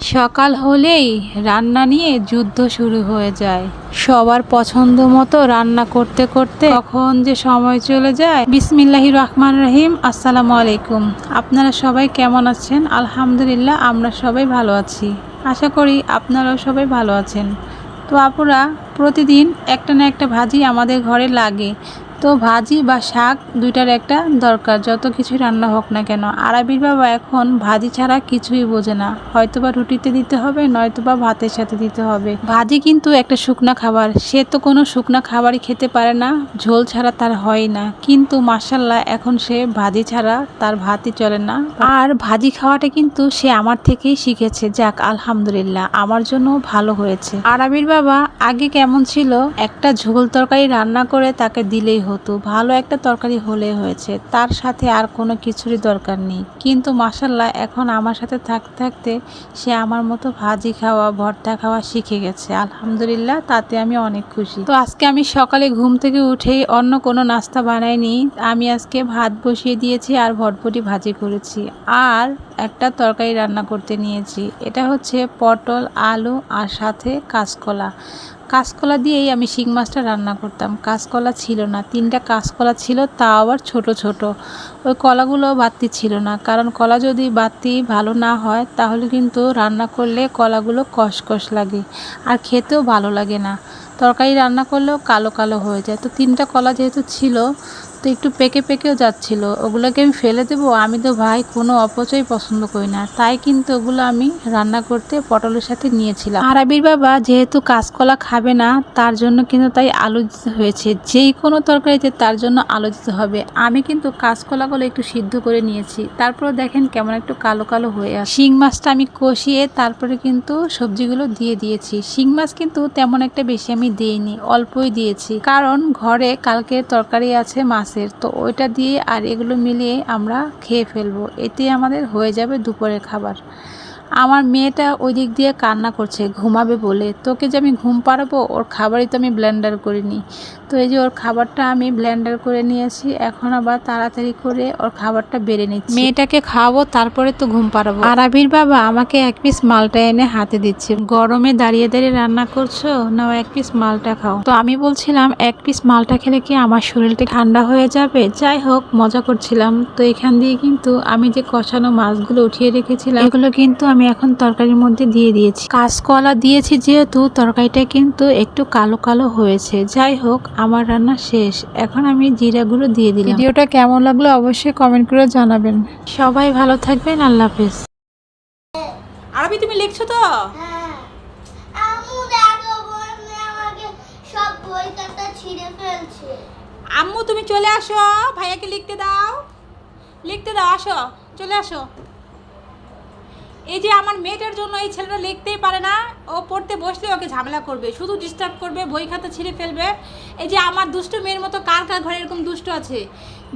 সকাল হলেই রান্না নিয়ে যুদ্ধ শুরু হয়ে যায়। সবার পছন্দ মতো রান্না করতে করতে কখন যে সময় চলে যায়। বিসমিল্লাহি রহমান রহিম, আসসালামু আলাইকুম। আপনারা সবাই কেমন আছেন? আলহামদুলিল্লাহ, আমরা সবাই ভালো আছি। আশা করি আপনারাও সবাই ভালো আছেন। তো আপুরা, প্রতিদিন একটা না একটা ভাজি আমাদের ঘরে লাগে। তো ভাজি বা শাক দুইটার একটা দরকার, যত কিছু রান্না হোক না কেন। আরবির বাবা এখন ভাজি ছাড়া কিছুই বোঝে না। হয়তোবা রুটিতে দিতে হবে, নয়তোবা ভাতের সাথে দিতে হবে। ভাজি কিন্তু একটা শুকনা খাবার। সে তো কোনো শুকনা খাবারই খেতে পারে না, ঝোল ছাড়া তার হয় না। কিন্তু মাসাল্লাহ এখন সে ভাজি ছাড়া তার ভাতই চলে না। আর ভাজি খাওয়াটা কিন্তু সে আমার থেকেই শিখেছে। যাক, আলহামদুলিল্লাহ, আমার জন্য ভালো হয়েছে। আরবির বাবা আগে কেমন ছিল? একটা ঝোল তরকারি রান্না করে তাকে দিলেই হতো, ভালো একটা তরকারি হলে হয়েছে। তার সাথে আর কোনো কিছুরই দরকার নেই। কিন্তু মাসাল্লাহ এখন আমার সাথে থাকতে থাকতে সে আমার মতো ভাজি খাওয়া, ভর্তা খাওয়া শিখে গেছে। আলহামদুলিল্লাহ, তাতে আমি অনেক খুশি। তো আজকে আমি সকালে ঘুম থেকে উঠেই অন্য কোনো নাস্তা বানাইনি। আমি আজকে ভাত বসিয়ে দিয়েছি আর ভটভটি ভাজি করেছি। আর একটা তরকারি রান্না করতে নিয়েছি। এটা হচ্ছে পটল, আলু আর সাথে কাঁচকলা। কাঁচকলা দিয়েই আমি শিং মাছটা রান্না করতাম। কাঁচকলা ছিল না। তিনটা কাঁচকলা ছিল, তাও আবার ছোট ছোট। ওই কলাগুলো বাড়তি ছিল না। কারণ কলা যদি বাড়তি ভালো না হয়, তাহলে কিন্তু রান্না করলে কলাগুলো কষকষ লাগে আর খেতেও ভালো লাগে না। তরকারি রান্না করলেও কালো কালো হয়ে যায়। তো তিনটা কলা যেহেতু ছিল তো একটু পেকে পেকেও যাচ্ছিল। ওগুলোকে আমি ফেলে দেবো। আমি তো ভাই কোনো অপচয় পছন্দ করি না। তাই কিন্তু ওগুলো আমি রান্না করতে পটলের সাথে নিয়েছিলাম। আরবির বাবা যেহেতু কাঁচকলা খাবে না, তার জন্য কিন্তু তাই আলু দিতে হয়েছে। যেই কোনো তরকারিতে তার জন্য আলু দিতে হবে। আমি কিন্তু কাঁচকলাগুলো একটু সিদ্ধ করে নিয়েছি। তারপর দেখেন কেমন একটু কালো কালো হয়ে আসে শিং মাছটা আমি কষিয়ে তারপরে কিন্তু সবজিগুলো দিয়ে দিয়েছি। শিং মাছ কিন্তু তেমন একটা বেশি আমি দিইনি, অল্পই দিয়েছি। কারণ ঘরে কালকে তরকারি আছে মাছের তো ওইটা দিয়ে আর এগুলো মিলিয়ে আমরা খেয়ে ফেলব। এতে আমাদের হয়ে যাবে দুপুরের খাবার। আমার মেয়েটা ওই দিক দিয়ে কান্না করছে, ঘুমাবে বলে। তোকে যে আমি ঘুম পাড়াবো, ওর খাবারই তো আমি ব্লেন্ডার করিনি। তো এই যে ওর খাবারটা আমি ব্লেন্ডার করে নিয়েছি। এখন আবার তাড়াতাড়ি করে ওর খাবারটা বেড়ে নিচ্ছি। মেয়েটাকে খাওয়াবো তারপরে তো ঘুম পাড়াবো। আর আবির বাবা আমাকে এক পিস মালটা এনে হাতে দিচ্ছে। গরমে দাঁড়িয়ে দাঁড়িয়ে রান্না করছ? না এক পিস মালটা খাও। তো আমি বলছিলাম এক পিস মালটা খেলে কি আমার শরীরটা ঠান্ডা হয়ে যাবে? যাই হোক মজা করছিলাম। তো এখান দিয়ে কিন্তু আমি যে কষানো মাছগুলো উঠিয়ে রেখেছিলাম এগুলো কিন্তু আমি এখন তরকারির মধ্যে দিয়ে দিয়েছি। কাঁচকলা দিয়েছি যেহেতু তরকারিটা কিন্তু একটু কালো কালো হয়েছে। যাই হোক আমার রান্না শেষ। এখন আমি জিরা গুঁড়ো দিয়ে দিলাম। ভিডিওটা কেমন লাগল অবশ্যই কমেন্ট করে জানাবেন। সবাই ভালো থাকবেন আল্লাহ হাফেজ। আরবি তুমি লিখছো তো? হ্যাঁ। আম্মু দেখো বোন আমাকে সব বই খাতা ছিঁড়ে ফেলছে। আম্মু তুমি চলে আসো। ভাইয়াকে লিখতে দাও। লিখতে দাও আসো। চলে আসো। এই যে আমার মেয়েটার জন্য এই ছেলেটা লিখতেই পারে না, ও পড়তে বসলে ওকে ঝামেলা করবে, শুধু ডিস্টার্ব করবে, বই খাতা ছিঁড়ে ফেলবে। এই যে আমার দুষ্ট মেয়ের মতো কার কার ঘরে এরকম দুষ্ট আছে?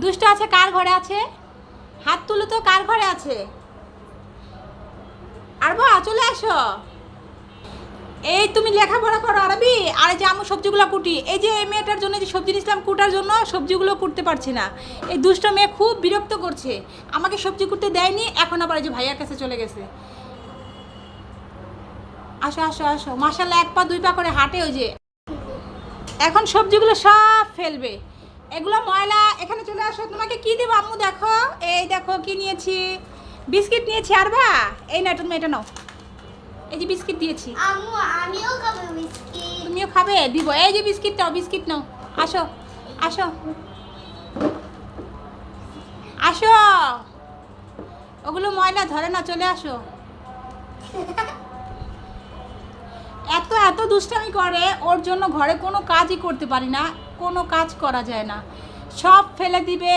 দুষ্ট আছে কার ঘরে আছে? হাত তুলে তো, কার ঘরে আছে? আর বা চলে আসো। এই তুমি লেখাপড়া করো আরবি, আর যে আমি সবজিগুলো কুটি, এই যে এই মেয়েটার জন্য যে সবজি নিয়েছিলাম কুটার জন্য, সবজিগুলো কুটতে পারছি না। এই দুষ্ট মেয়ে খুব বিরক্ত করছে। আমাকে সবজি কুটতে দেয়নি, এখন আবার এই যে ভাইয়ার কাছে চলে গেছে। আসো আসো আসো। মাসাল্লাহ এক পা, দুই পা করে হাঁটে ওই যে। এখন সবজিগুলো সব ফেলবে। এগুলো ময়লা, এখানে চলে আসো। তোমাকে কি দেবো আম্মু? দেখো, এই দেখো কি নিয়েছি। বিস্কিট নিয়েছি আর বা এই না তুমি এটা নাও। এই যে বিস্কিট দিয়েছি। আম্মু আমিও খাব বিস্কিট। তুমিও খাবে? দিব। এই যে বিস্কিট নাও বিস্কিট নাও। আসো আসো। আসো। ওগুলো ময়লা ধরে না চলে আসো। এত এত দুষ্টামি করে ওর জন্য ঘরে কোনো কাজই করতে পারি না কোনো কাজ করা যায় না। সব ফেলে দিবে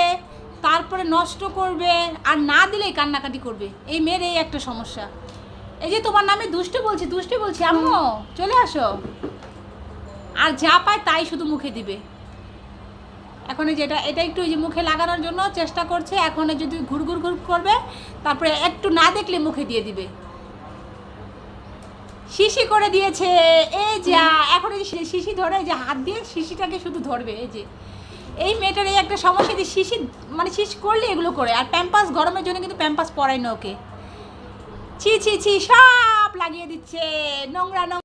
তারপরে নষ্ট করবে আর না দিলেই কান্নাকাটি করবে। এই মেয়ের এই একটা সমস্যা। এই যে তোমার নামে দুষ্টু বলছি দুষ্টু বলছি আম্মু চলে আসো। আর যা পায় তাই শুধু মুখে দিবে। এখন এই যেটা এটা একটু যে মুখে লাগানোর জন্য চেষ্টা করছে এখন যদি ঘুর ঘুর ঘুর করবে তারপরে একটু না দেখলে মুখে দিয়ে দিবে। শিশি করে দিয়েছে এই যা এখন এই যে শিশি ধরে এই যে হাত দিয়ে শিশিটাকে শুধু ধরবে এই যে। এই মেয়েটার এই একটা সমস্যা যে শিশি মানে শিশি করলে এগুলো করে আর প্যাম্পাস গরমের জন্য কিন্তু প্যাম্পাস পরায় না ওকে। ছি ছি ছি সব লাগিয়ে দিচ্ছে। নোংরা নোংরা।